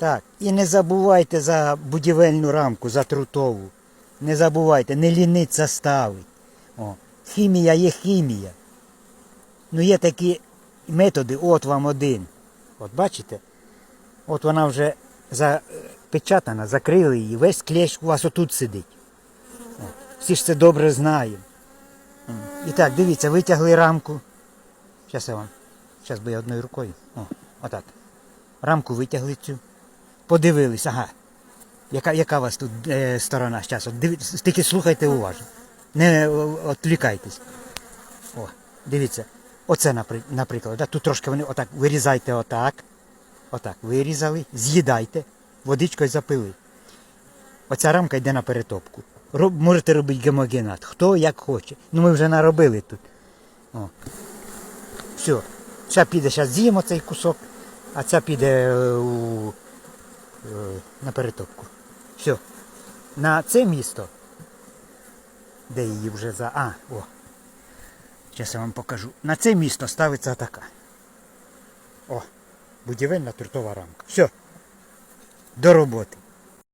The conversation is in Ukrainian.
Так, і не забувайте за будівельну рамку, за трутову. Не забувайте, не ліниться ставить. О, хімія є хімія. Ну є такі методи, от вам один. От бачите? От вона вже запечатана, закрили її, весь клещ у вас отут сидить. О, всі ж це добре знаємо. І так, дивіться, витягли рамку. Зараз я вам. Зараз би я одною рукою. О, отак. Рамку витягли цю. Подивились, ага. Яка, яка у вас тут е, сторона? Зараз, тільки слухайте уважно. Не відвлікайтесь. О, дивіться. Оце, наприклад. Да? Тут трошки вони отак вирізайте отак. Отак. Вирізали, з'їдайте, водичкою запили. Оця рамка йде на перетопку. Роб, можете робити гемогенат. Хто як хоче. Ну ми вже наробили тут. О. Все. Ще піде, зараз з'їмо цей кусок, а ця піде е, у, на перетопку. Все. На це місто, де її вже за. А, о. Зараз я вам покажу. На це місто ставиться така. О, будівельна трутова рамка. Все. До роботи.